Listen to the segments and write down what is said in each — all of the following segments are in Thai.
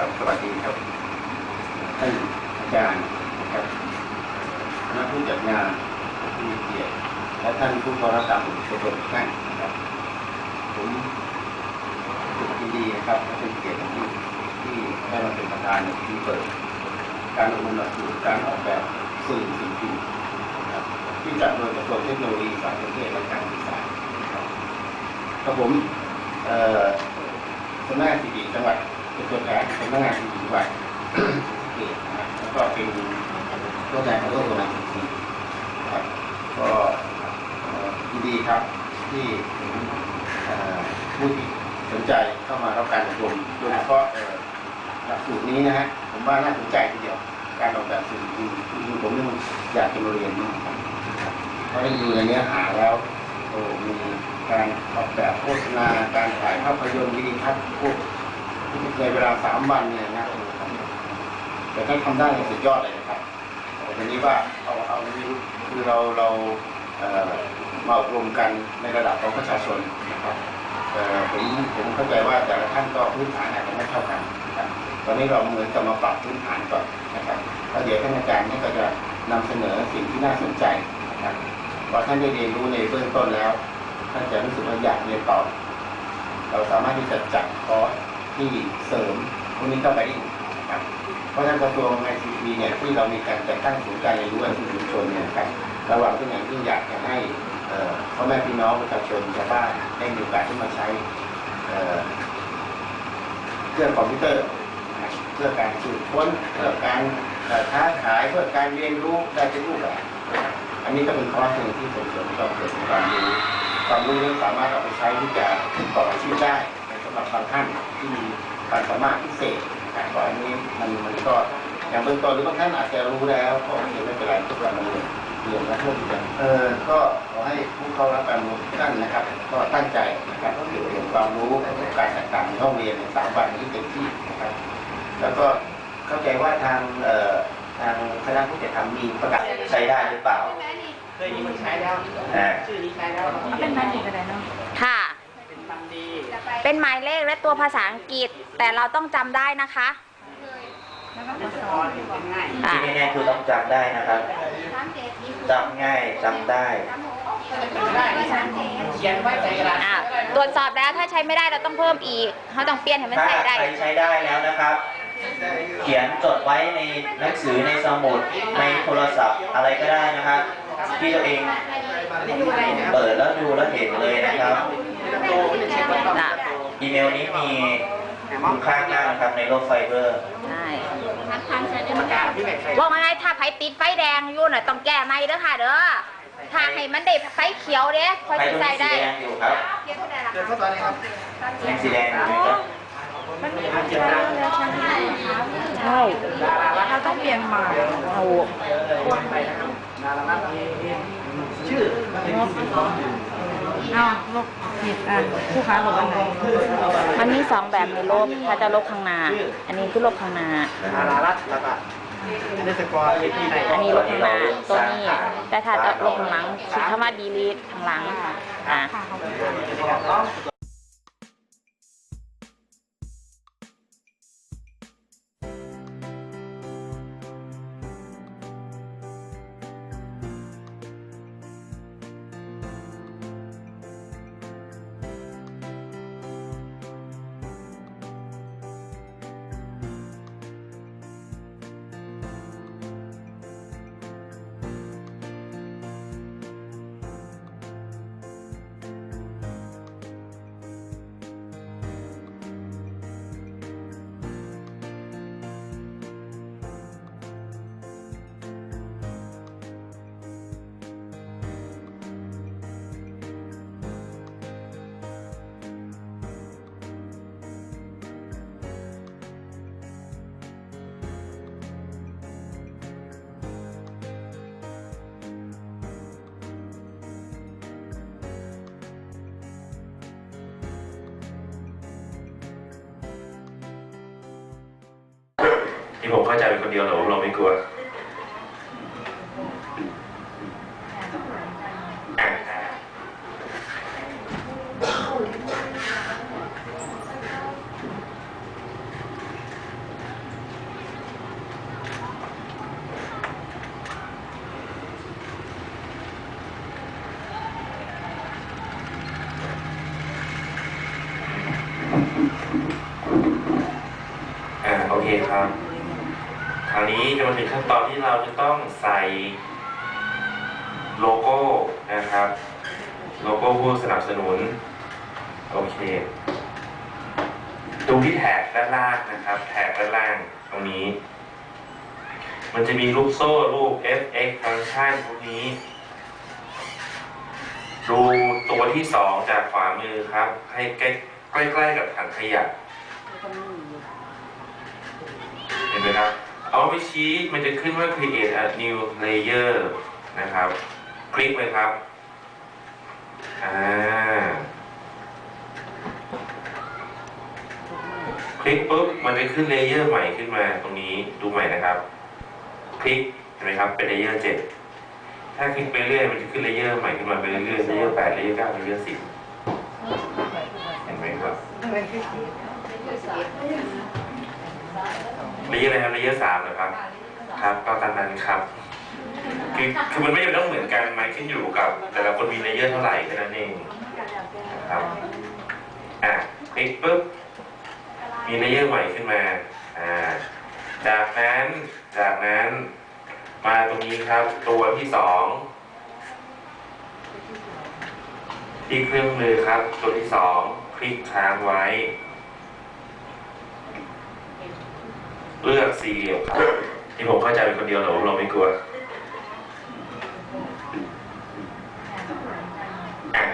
ครับสวัสดีครับท่านอาจารย์นะครับคณะผู้จัดงานผู้มีเกียรติและท่านผู้เข้ารับการอบรมทุกท่านนะครับผมรู้สึกดีนะครับและเป็นเกียรติอย่ที่ได้มาเป็นประธานในที่เปิด การอบรมหลักสูตรการออกแบบสื่อสิ่งพิมพ์ที่จัดโดยกระทรวงเทคโนโลยีสารสนเทศและการศึกษานะครับผมสำนักงานสิริจังหวัด เป็นตัวแทนสำนักงานสิริจังหวัดศรีสะเกษนะครับแล้วก็เป็นตัวแทนของโลกกำลังสิรินะครับก็ยินดีครับที่ผู้ที่สนใจเข้ามารับการอบรมโดยเฉพาะหลักสูตรนี้นะฮะผมว่าน่าสนใจทีเดียวการออกแบบสื่อจริงจริงๆผมยังอยากจะมาเรียนมากครับเพราะได้ดูในเนื้อหาแล้วโอ้มีการออกแบบโฆษณาการถ่ายภาพยนตร์วิดีทัศน์พวก ในเวลาสามวันเนี่ยนะแต่ถ้าทำได้เนี่ยสุดยอดเลยนะครับแต่ทีนี้ว่าเอาเอาคือเราเราเอ่อมาอบรมกันในระดับของประชาชนนะครับเออผมผมเข้าใจว่าแต่ละท่านก็พื้นฐานอาจจะไม่เท่ากันนะครับตอนนี้เราเหมือนจะมาปรับพื้นฐานก่อนนะครับแล้วเดี๋ยวท่านอาจารย์นี่ก็จะนำเสนอสิ่งที่น่าสนใจนะครับพอท่านได้เรียนรู้ในเบื้องต้นแล้วท่านจะรู้สึกว่าอยากเรียนต่อ เราสามารถที่จะจัดคอร์ส ที่เสริมพวกนี้เข้าไปได้อีกครับเพราะฉะนั้นกระทรวงไอซีทีเนี่ยที่เรามีการจัดตั้งศูนย์การเรียนรู้ไอซีชุมชนเนี่ยครับระหว่างที่อย่างที่อยากจะให้พ่อแม่พี่น้องประชาชนชาวบ้านได้มีโอกาสที่มาใช้เครื่องคอมพิวเตอร์เพื่อการสืบค้นเพื่อการค้าขายเพื่อการเรียนรู้ได้ทุกรูปแบบอันนี้ก็เป็นคอหนึ่งที่ส่งเสริมความเกิดความรู้ความรู้นี้สามารถเอาไปใช้ที่จะต่ออาชีพได้ รับบางท่านที่มีความสามารถพิเศษนะครับก็อันนี้มันมันก็อย่างเบื้องต้นหรือบางท่านอาจจะรู้แล้วก็โอเคไม่เป็นไรทุกวันมาเรียนเรียนและเพิ่มกันเออก็ขอให้ผู้เข้ารับการรู้ทุกท่านนะครับ ก็ตั้งใจนะครับเก็บเกี่ยวความรู้ประสบการณ์ต่างๆในห้องเรียนในสามวันนี้เต็มที่นะครับ แล้วก็เข้าใจว่าทางเอ่อทางคณะผู้จัดทำมีประกาศใช้ได้หรือเปล่าเคยมีคนใช้แล้วอ่าชื่อนี้ใช้แล้วเป็นหมายเลขอะไรเนาะค่ะเป็นทำดี เป็นหมายเลขและตัวภาษาอังกฤษ แต่เราต้องจำได้นะคะแล้วก็ในขอสสกออนนเป็นง่ายค่ะที่แน่ๆคือต้องจำได้นะครับจำง่ายจำได้ได้เขียนไว้ใส่กระดาษอ่าตรวจสอบแล้วถ้าใช้ไม่ได้เราต้องเพิ่มอีกเขาต้องเปลี่ยนให้มันถ้าใส่ได้ ใครใช้ได้แล้วนะครับ เขียนจดไว้ในหนังสือในสมุดในโทรศัพท์อะไรก็ได้นะครับ ที่ตัวเองอันนี้ดูอะไรนะครับเปิดแล้วดูแล้วเห็นเลยนะครับโตมันจะเช็คว่าต้ องจ้ะอีเมลนี้มีคุณค่ามากนะครับในโลกไฟเบอร์ใช่ประกาศที่แบบใส่บอกง่ายๆถ้าไฟติดไฟแดงอยู่น่ะต้องแก้ไม่เด้อค่ะเด้อถ้าให้มันได้ไฟเขียวเด้ค่อยใครสิดูใส่สีได้แดงอยู่ครับเกิดเท่าตอนนี้ครับยังสีแดงอยู่นะครับมันมีอันเดียวแล้วใช่ไหมใช่เราต้องเปลี่ยนใหม่เอาวนไปนะครับนารานัทชื่อเป็นสิ่งข องอ้าวลบผิดอะผู้ค้าลบอันไหนมันมีสองแบบในลบถ้าจะลบข้างหน้า อันนี้คือลบข้างหน้านารารัตแล้วก็ในสกอร์เป็นที่ไหนอันนี้ลบข้างหน้าตัวนี้ แต่ถ้าจะลบข้างหลังคือคำว่า delete ข้างหลังอะ ที่ผมเข้าใจเป็นคนเดียวเหรอเราไม่กลัวอะ นะครับ คราว นี้จะมาถึงขั้นตอนที่เราจะต้องใส่โลโก้นะครับ โลโก้ผู้สนับสนุน โอเคดูที่แถบด้านล่างนะครับแถบด้านล่างตรงนี้ มันจะมีรูปโซ่รูป fx ฟังก์ชันพวกนี้ ดูตัวที่สองจากขวามือครับ ให้ใกล้ใกล้ๆกับถังขยะเห็นไหมครับ เอาไปชี้มันจะขึ้นว่า create a new layer นะครับ คลิกเลยครับ อ่า คลิกปุ๊บ มันจะขึ้นเลเยอร์ใหม่ขึ้นมาตรงนี้ ดูใหม่นะครับ คลิก เห็นไหมครับ เป็นเลเยอร์เจ็ดถ้าคลิกไปเรื่อย มันจะขึ้นเลเยอร์ใหม่ขึ้นมาเป็นเรื่อยๆเลเยอร์แปดเลเยอร์เก้าเลเยอร์สิบเห็นไหมครับ เลเยอร์อะไรครับเลเยอร์สามเหรอครับ ครับก็ตามนั้นครับ คือคือมันไม่จำเป็นต้องเหมือนกันมันขึ้นอยู่กับ แต่ละคนมีเลเยอร์เท่าไหร่แค่นั้นเองครับอะคลิกปุ๊บมีเลเยอร์ใหม่ขึ้นมาอ่าจากนั้นจากนั้นมาตรงนี้ครับ ตัวที่สองที่เครื่องมือครับ ตัวที่สองคลิกค้างไว้ เลือกสี่เหลี่ยมครับที่ผมเข้าใจเป็นคนเดียวเหรอเราไม่กลัวอะอะ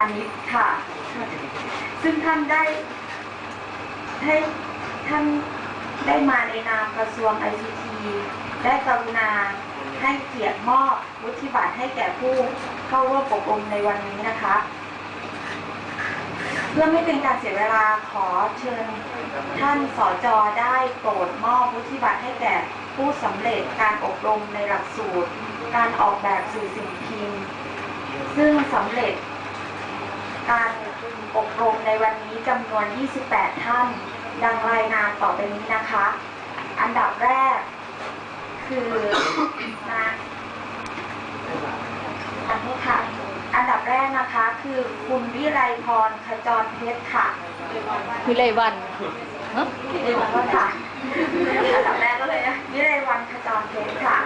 อันนี้ค่ะ ซึ่ง ท่านได้ให้ท่านได้มาในนามกระทรวง ICT ได้กรุณาให้เกียรติมอบวุฒิบัตรให้แก่ผู้เข้าร่วมอบรมในวันนี้นะคะ เพื่อไม่เป็นการเสียเวลาขอเชิญท่านสจได้โปรดมอบวุฒิบัตรให้แก่ผู้สำเร็จการอบรมในหลักสูตร การออกแบบสื่อสิ่งพิมพ์ ซึ่งสำเร็จการ อบรมในวันนี้จำนวน 28 ท่าน ดังรายงานต่อไปนี้นะคะ อันดับแรก คือนะอันนี้ค่ะ อันดับแรกนะคะคือคุณวิไลพรขจรเพชรค่ะวิไลวันฮะวิไลวันค่ะ อันดับแรกก็เลยนะวิไลวันขจรเพชรค่ะ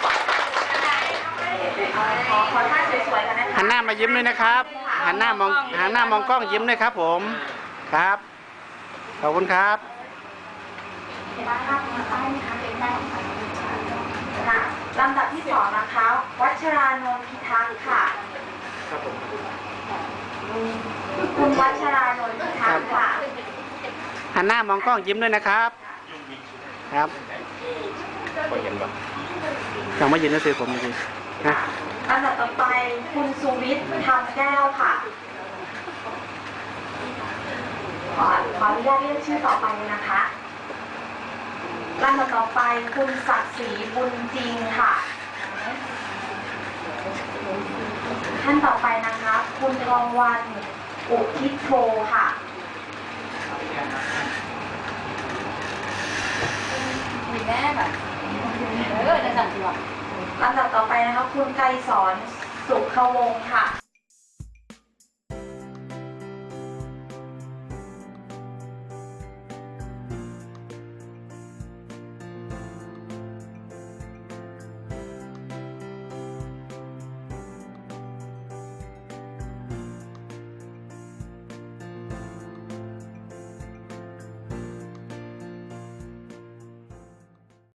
ขอขอท่าสวยๆกันนะคะ หันหน้ามายิ้มด้วยนะครับ หันหน้ามองหันหน้ามองกล้องยิ้มด้วยครับ ผมครับขอบคุณครับค่ะลำดับที่สองนะคะ วัชรานนท์พิทักษ์ค่ะคุณวัชรานนท์พิทักษ์ค่ะหันหน้ามองกล้องยิ้มด้วยนะครับ ครับยังไม่ยินหนังสือผมจริงๆ นะลำดับต่อไปคุณสุวิทย์ทำแก้วค่ะ ขอขออนุญาตเรียกชื่อต่อไปเลยนะคะลำดับต่อไปคุณศักดิ์ศรีบุญจริงค่ะ ท่านต่อไปนะคะ คุณทองวันอุทิศโทค่ะมีแม่แบบเออในสั่งตัว ลำดับต่อไปนะคะคุณไกรสอนสุขวงศ์ค่ะ